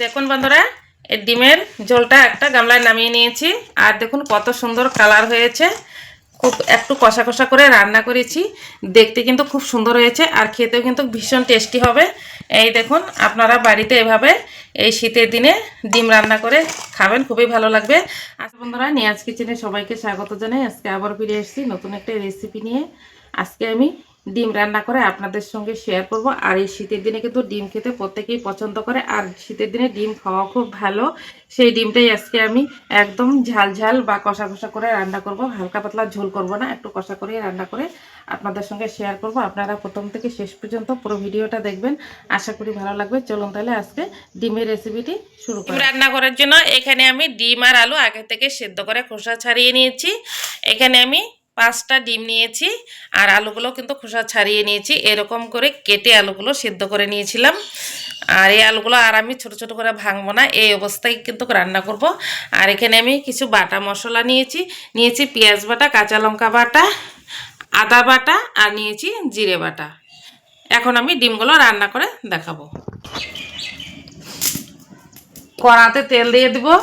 দেখুন বন্ধুরা, এই ডিমের ঝোলটা একটা গামলায় নামিয়ে নিয়েছি। আর দেখুন কত সুন্দর কালার হয়েছে। খুব একটু কষা কষা করে রান্না করেছি। দেখতে কিন্তু খুব সুন্দর হয়েছে আর খেতেও কিন্তু ভীষণ টেস্টি হবে। এই দেখুন, আপনারা বাড়িতে এভাবে এই শীতের দিনে ডিম রান্না করে খাবেন, খুবই ভালো লাগবে। আচ্ছা বন্ধুরা, নিয়াজ কিচেনে সবাইকে স্বাগত জানাই। আজকে আবার ফিরে এসেছি নতুন একটা রেসিপি নিয়ে। আজকে আমি ডিম রান্না করে আপনাদের সঙ্গে শেয়ার করব। আর এই শীতের দিনে কিন্তু ডিম খেতে প্রত্যেকেই পছন্দ করে। আর শীতের দিনে ডিম খাওয়া খুব ভালো। সেই ডিমটাই আজকে আমি একদম ঝাল ঝাল বা কষা কষা করে রান্না করব। হালকা পাতলা ঝোল করব না, একটু কষা করে রান্না করে আপনাদের সঙ্গে শেয়ার করব। আপনারা প্রথম থেকে শেষ পর্যন্ত পুরো ভিডিওটা দেখবেন। আশা করি ভালো লাগবে। চলুন তাহলে আজকে ডিমের রেসিপিটি শুরু করি। রান্না করার জন্য এখানে আমি ডিম আর আলু আগে থেকে সেদ্ধ করে খোসা ছাড়িয়ে নিয়েছি। এখানে আমি পাঁচটা ডিম নিয়েছি আর আলুগুলো কিন্তু খোসা ছাড়িয়ে নিয়েছি। এরকম করে কেটে আলুগুলো সিদ্ধ করে নিয়েছিলাম। আর এই আলুগুলো আর আমি ছোট ছোট করে ভাঙবো না, এই অবস্থায় কিন্তু রান্না করব। আর এখানে আমি কিছু বাটা মশলা নিয়েছি। নিয়েছি পেঁয়াজ বাটা, কাঁচা লঙ্কা বাটা, আদা বাটা আর নিয়েছি জিরে বাটা। এখন আমি ডিমগুলো রান্না করে দেখাবো। কড়াতে তেল দিয়ে দেবো।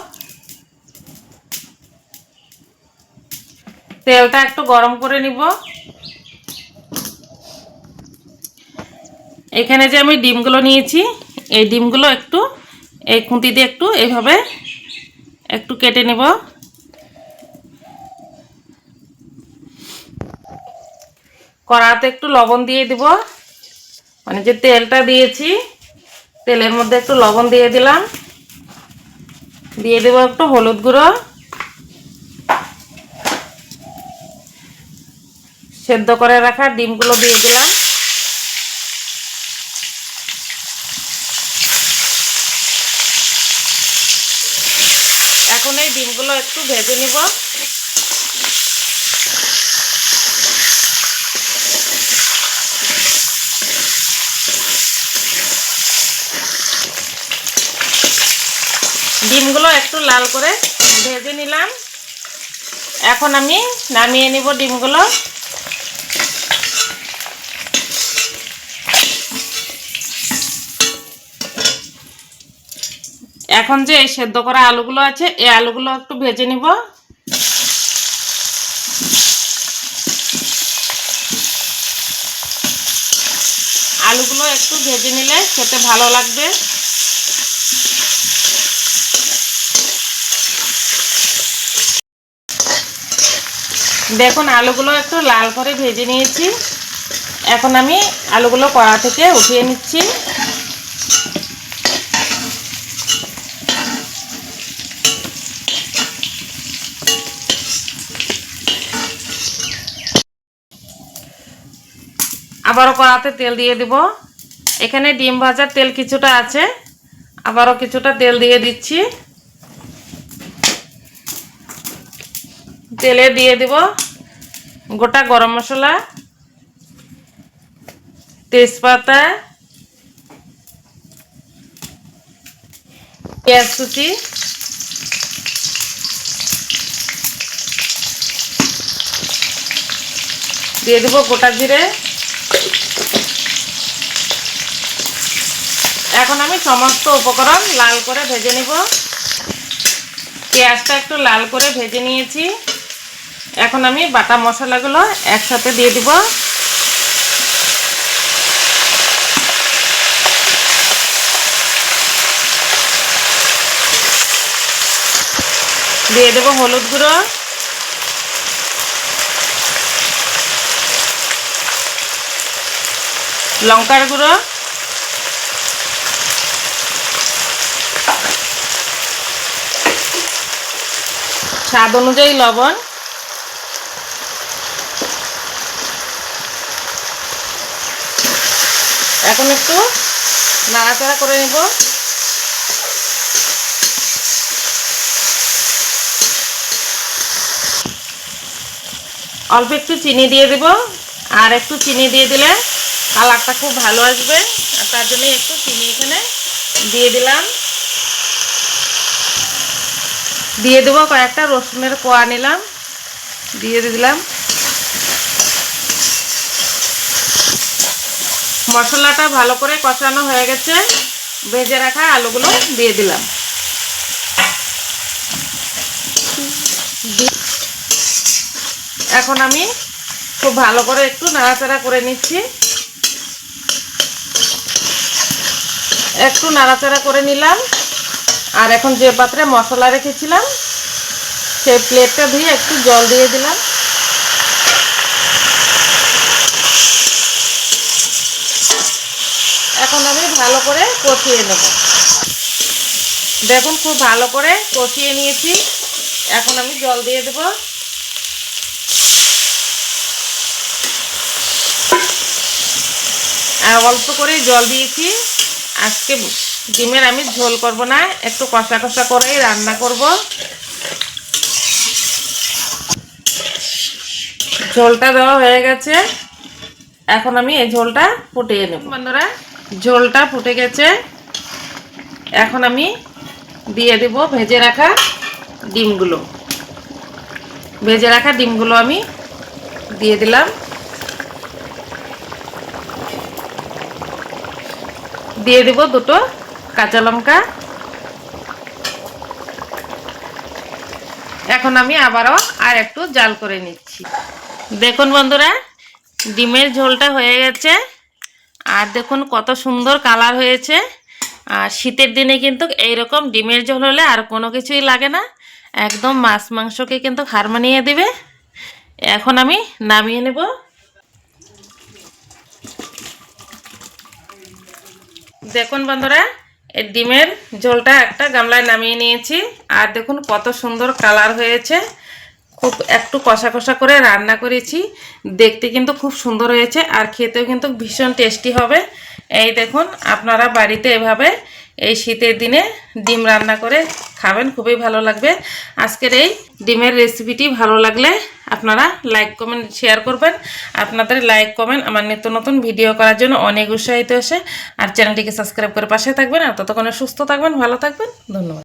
তেলটা একটু গরম করে নিব। এখানে যে আমি ডিমগুলো নিয়েছি, এই ডিমগুলো একটু, এই খুঁতি দিয়ে একটু এইভাবে একটু কেটে নেব। কড়াতে একটু লবণ দিয়ে দিব। মানে যে তেলটা দিয়েছি, তেলের মধ্যে একটু লবণ দিয়ে দিলাম। দিয়ে দেবো একটু হলুদ গুঁড়ো। সেদ্ধ করে রাখা ডিমগুলো দিয়ে দিলাম। এখন এই ডিমগুলো একটু ভেজে নিব। ডিমগুলো একটু লাল করে ভেজে নিলাম। এখন আমি নামিয়ে নিব ডিমগুলো। এখন যে এই সেদ্ধ করা আলুগুলো আছে, এই আলুগুলো একটু ভেজে নিব। আলুগুলো একটু ভেজে নিলে খেতে ভালো লাগবে। দেখুন, আলুগুলো একটু লাল করে ভেজে নিয়েছি। এখন আমি আলুগুলো কড়া থেকে উঠিয়ে নিচ্ছি। আবারও কড়াতে তেল দিয়ে দিব। এখানে ডিম ভাজার তেল কিছুটা আছে। আবারও কিছুটা তেল দিয়ে দিচ্ছি। তেলে দিয়ে দিব গোটা গরম মশলা, তেজপাতা, পেঁয়াজ কুচি, দিয়ে দেবো গোটা জিরে। এখন আমি সমস্ত উপকরণ লাল করে ভেজে নিব। পেঁয়াজটা একটু লাল করে ভেজে নিয়েছি। এখন আমি বাটা মশলাগুলো একসাথে দিয়ে দিব। দিয়ে দেবো হলুদ গুঁড়ো। লঙ্কার গুঁড়ো। স্বাদ অনুযায়ী লবণ। এখন একটু নাড়াচাড়া করে নিব। অল্প একটু চিনি দিয়ে দেব। আর একটু চিনি দিয়ে দিলে কালারটা খুব ভালো আসবে। আর তার জন্য একটু চিনি এখানে দিয়ে দিলাম। দিয়ে দেবো কয়েকটা রসুনের কোয়া নিলাম, দিয়ে দিলাম। মশলাটা ভালো করে কষানো হয়ে গেছে, ভেজে রাখা আলুগুলো দিয়ে দিলাম। এখন আমি খুব ভালো করে একটু নাড়াচাড়া করে নিচ্ছি। একটু নাড়াচাড়া করে নিলাম। আর এখন যে পাত্রে মশলা রেখেছিলাম, সেই প্লেটটা ধুয়ে একটু জল দিয়ে দিলাম। এখন আমি ভালো করে কষিয়ে নেব। দেখুন খুব ভালো করে কষিয়ে নিয়েছি। এখন আমি জল দিয়ে দেব। আর অল্প করে জল দিয়েছি। আজকে ডিমের আমি ঝোল করব না একটু কষা কষা করেই রান্না করব। ঝোলটা দেওয়া হয়ে গেছে। এখন আমি এই ঝোলটা ফুটিয়ে নেব। বন্ধুরা ঝোলটা ফুটে গেছে। এখন আমি দিয়ে দেব ভেজে রাখা ডিমগুলো। ভেজে রাখা ডিমগুলো আমি দিয়ে দিলাম। দিয়ে দেব দুটো কাঁচা লঙ্কা। এখন আমি আবারও আর একটু জাল করে নিচ্ছি। দেখুন বন্ধুরা, ডিমের ঝোলটা হয়ে গেছে। আর দেখুন কত সুন্দর কালার হয়েছে। আর শীতের দিনে কিন্তু এইরকম ডিমের ঝোল হলে আর কোনো কিছুই লাগে না। একদম মাছ মাংসকে কিন্তু হার মানিয়ে দিবে। এখন আমি নামিয়ে নেব। দেখুন বন্ধুরা এই ডিমের ঝোলটা একটা গামলায় নামিয়ে নিয়েছি। আর দেখুন কত সুন্দর কালার হয়েছে। খুব একটু কষা কষা করে রান্না করেছি। দেখতে কিন্তু খুব সুন্দর হয়েছে আর খেতেও কিন্তু ভীষণ টেস্টি হবে। এই দেখুন, আপনারা বাড়িতে এভাবে এই শীতের দিনে ডিম রান্না করে খাবেন, খুবই ভালো লাগবে। আজকের এই ডিমের রেসিপিটি ভালো লাগলে আপনারা লাইক কমেন্ট শেয়ার করবেন। আপনাদের লাইক কমেন্ট আমার নিত্য নতুন ভিডিও করার জন্য অনেক উৎসাহিত আসে আর চ্যানেলটিকে সাবস্ক্রাইব করে পাশে থাকবেন। আর ততক্ষণে সুস্থ থাকবেন, ভালো থাকবেন। ধন্যবাদ।